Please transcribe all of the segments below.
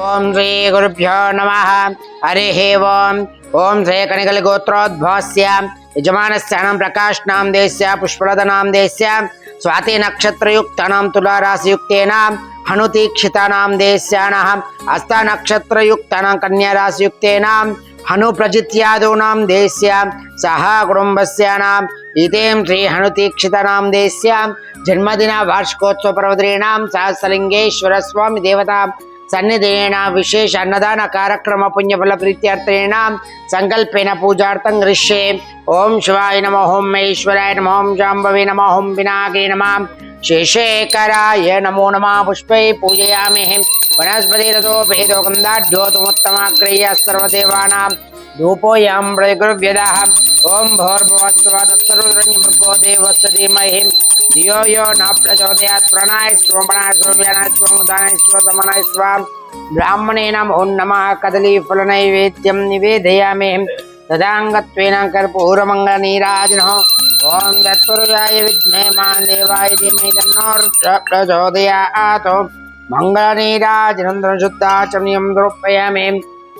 ఓం శ్రీ గురుభ్యో నమ హరి ఓం ఓం శ్రీ కనికలి గోత్రోద్భవస్య యజమానస్యానం ప్రకాశనాం దేశ్య పుష్పలదనాం దేశ్య స్వాతి నక్షత్రయుక్తానాం తులారాశియుక్తేన హనుతీక్షితానాం దేశ్యానః హస్త నక్షత్రయుక్తానాం కన్యారాశియుక్తేన హను ప్రజిత్యాదూనాం దేశ్య సహ కుటుంబస్యానాం ఇదేం శ్రీ హనుతీక్షితానాం ಸನ್ನಿಧೇನ ವಿಶೇಷ ಅನ್ನದಾನ ಕಾರ್ಯಕ್ರಮ ಪುಣ್ಯಫಲ ಪ್ರೀತ್ಯರ್ಥೇಣ ಸಂಕಲ್ಪೇನ ಪೂಜಾರ್ಥಂ ಗೃಶ್ಯೆ ಓಂ ಶಿವಾಯ ನಮಃ ಓಂ ಮಹೇಶ್ವರಾಯ ನಮಃ ಓಂ ಜಾಂಬವೇ ನಮಃ ಓಂ ವಿನಾಗೇ ನಮಃ ಶೇಷೇಕರಾಯ ನಮೋ ನಮಃ ಪುಷ್ಪೈ ಪೂಜೆಯಾಮಿ ವನಸ್ಪತಿರಥೋ ಭೇದೋ ಗಂಧಾಢ್ಯೋತಮೋತ್ತಮಾಗ್ರಹ್ಯ ಸರ್ವದೇವಾನಾಂ धूपोयां मृगुर्व्यदः ॐ भोर्भुवस्व तत्सर्वदृङ्गमृगो देवस्य धीमहि ధూపోయాం ప్రతిగురువ్యదః ఓం భోర్భువస్వ తత్సర్వృణ్యమృగో దేవస్య ధీమహి ధియో యో న ప్రచోదయాత్ ప్రణాయ స్వ ప్రణాయ స్వ వ్యానాయ స్వ ముదానాయ స్వ సమనాయ స్వ బ్రాహ్మణేన ఓం నమః కదలీ ఫల నైవేద్యం నివేదయామి తదాంగత్వేన కర్పూరమంగళ నీరాజన ఓం తత్పురుషాయ విద్మే మా దేవాయ ధీమహి తన్నో రుద్ర ప్రచోదయాత్ మంగళ నీరాజనందన శుద్ధాచమ్యం ద్రోపయామి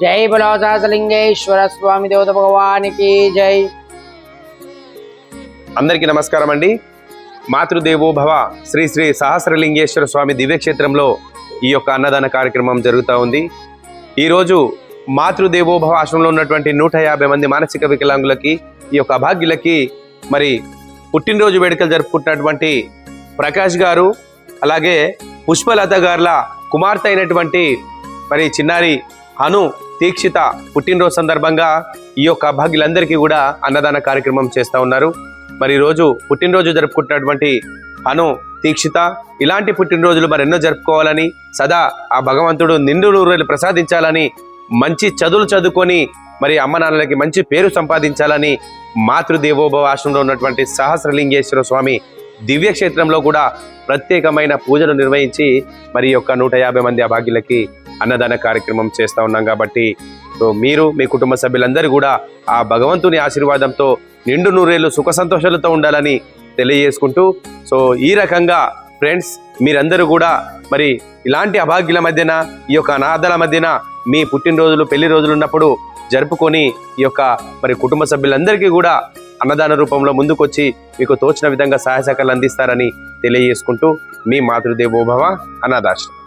జై బలో సహస్రలింగేశ్వర స్వామి దేవత భగవానికి జై అందరికీ నమస్కారం అండి మాతృదేవో భవ శ్రీ శ్రీ సహస్రలింగేశ్వర స్వామి దివ్యక్షేత్రంలో ఈ యొక్క అన్నదాన కార్యక్రమం జరుగుతూ ఉంది. ఈరోజు మాతృదేవోభవ ఆశ్రమంలో ఉన్నటువంటి నూట యాభై మంది మానసిక వికలాంగులకి ఈ యొక్క అభాగ్యులకి మరి పుట్టినరోజు వేడుకలు జరుపుకుంటున్నటువంటి ప్రకాష్ గారు అలాగే పుష్పలత గారుల కుమార్తె అయినటువంటి మరి చిన్నారి హను దీక్షిత పుట్టినరోజు సందర్భంగా ఈ యొక్క అభాగ్యులందరికీ కూడా అన్నదాన కార్యక్రమం చేస్తూ ఉన్నారు. మరి ఈరోజు పుట్టినరోజు జరుపుకుంటున్నటువంటి అను దీక్షిత ఇలాంటి పుట్టినరోజులు మరెన్నో జరుపుకోవాలని సదా ఆ భగవంతుడు నిండు ప్రసాదించాలని మంచి చదువులు చదువుకొని మరి అమ్మ నాన్నలకి మంచి పేరు సంపాదించాలని మాతృదేవోభవ ఆశ్రమంలో ఉన్నటువంటి సహస్రలింగేశ్వర స్వామి దివ్యక్షేత్రంలో కూడా ప్రత్యేకమైన పూజలు నిర్వహించి మరి యొక్క నూట యాభై మంది అభాగ్యులకి అన్నదాన కార్యక్రమం చేస్తూ ఉన్నాం కాబట్టి సో మీరు మీ కుటుంబ సభ్యులందరూ కూడా ఆ భగవంతుని ఆశీర్వాదంతో నిండు నూరేళ్ళు సుఖ సంతోషాలతో ఉండాలని తెలియజేసుకుంటూ సో ఈ రకంగా ఫ్రెండ్స్ మీరందరూ కూడా మరి ఇలాంటి అభాగ్యుల మధ్యన ఈ యొక్క అనాథల మధ్యన మీ పుట్టినరోజులు పెళ్ళి రోజులు ఉన్నప్పుడు జరుపుకొని ఈ యొక్క మరి కుటుంబ సభ్యులందరికీ కూడా అన్నదాన రూపంలో ముందుకొచ్చి మీకు తోచిన విధంగా సహాయ సహకారాలు అందిస్తారని తెలియజేసుకుంటూ మీ మాతృదేవోభవ అనాథాశ్రమం.